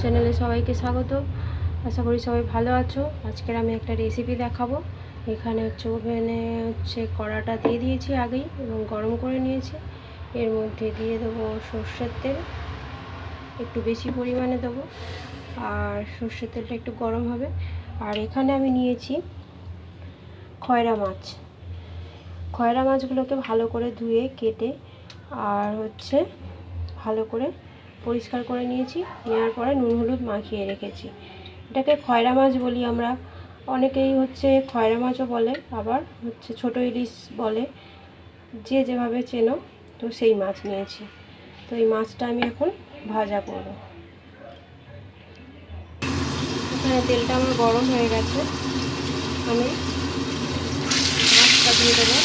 চ্যানেলে সবাইকে স্বাগত। আশা করি সবাই ভালো আছো। আজকের আমি একটা রেসিপি দেখাবো। এখানে হচ্ছে ওভেনে হচ্ছে কড়াটা দিয়ে দিয়েছি আগেই এবং গরম করে নিয়েছি। এর মধ্যে দিয়ে দেবো সর্ষের তেল। একটু বেশি পরিমাণে দেবো। আর সর্ষের তেলটা একটু গরম হবে। আর এখানে আমি নিয়েছি খয়রা মাছ। খয়রা মাছগুলোকে ভালো করে ধুয়ে কেটে আর হচ্ছে ভালো করে পরিষ্কার করে নিয়েছি, নেওয়ার পরে নুন হলুদ মাখিয়ে রেখেছি। এটাকে খয়রা মাছ বলি আমরা। অনেকেই হচ্ছে খয়রা মাছও বলে, আবার হচ্ছে ছোটো ইলিশ বলে। যে যেভাবে চেনো, তো সেই মাছ নিয়েছি। তো এই মাছটা আমি এখন ভাজা করব। এখানে তেলটা আমার গরম হয়ে গেছে। আমি মাছটা দিয়ে দেবো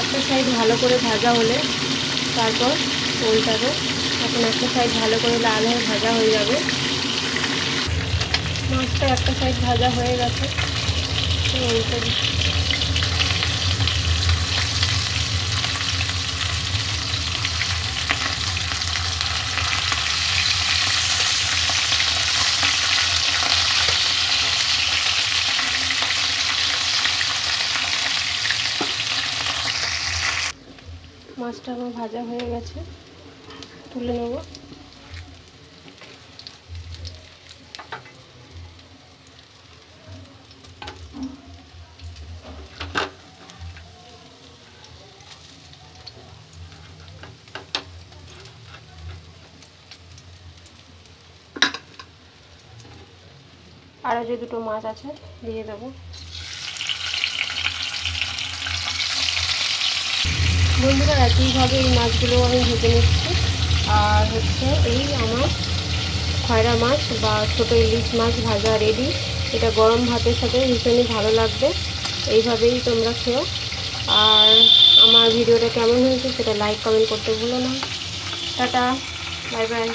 একটা সাইড ভালো করে ভাজা হলে তারপর উল্টাবে এখন একটা সাইড ভালো করে লাল হয়ে ভাজা হয়ে যাবে। মাছটা একটা সাইড ভাজা হয়ে গেছে। উল্টে মাছটা আমার ভাজা হয়ে গেছে। তুলে নেব। আরও যে দুটো মাছ আছে দিয়ে দেবো। বন্ধুরা, একইভাবে এই মাছগুলো আমি ভেজে নিচ্ছি। আর হচ্ছে এই আমার খয়রা মাছ বা ছোটো ইলিশ মাছ ভাজা রেডি এটা গরম ভাতের সাথে ভীষণই ভালো লাগবে। এইভাবেই তোমরা খেও। আর আমার ভিডিওটা কেমন হয়েছে সেটা লাইক কমেন্ট করতে ভুলো না। Tata bye bye